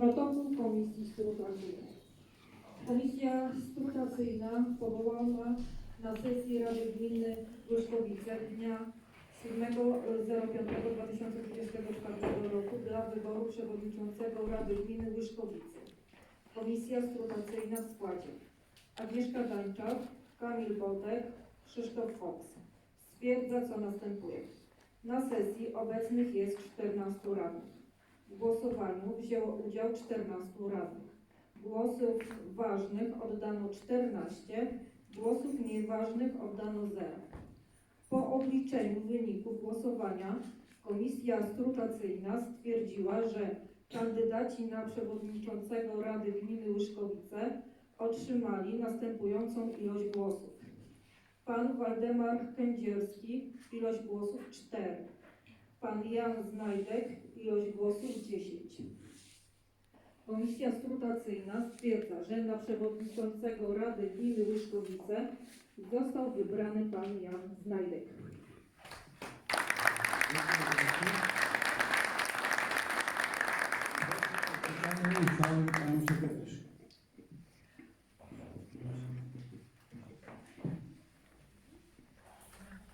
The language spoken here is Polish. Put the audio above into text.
Protokół Komisji Skrutacyjnej. Komisja skrutacyjna powołana na sesji Rady Gminy Łyżkowice dnia 7.05.2024 roku dla wyboru przewodniczącego Rady Gminy Łyżkowice. Komisja skrutacyjna w składzie Agnieszka Dańczak, Kamil Botek, Krzysztof Fox. Stwierdza, co następuje. Na sesji obecnych jest 14 radnych. W głosowaniu wzięło udział 14 radnych. Głosów ważnych oddano 14, głosów mniej ważnych oddano 0. Po obliczeniu wyników głosowania komisja skrutacyjna stwierdziła, że kandydaci na przewodniczącego Rady Gminy Łyszkowice otrzymali następującą ilość głosów. Pan Waldemar Kędzierski, ilość głosów 4 pan Jan Znajdek, ilość głosów 10. Komisja skrutacyjna stwierdza, że na przewodniczącego Rady Gminy Łyszkowice został wybrany pan Jan Znajdek. Dziękuję.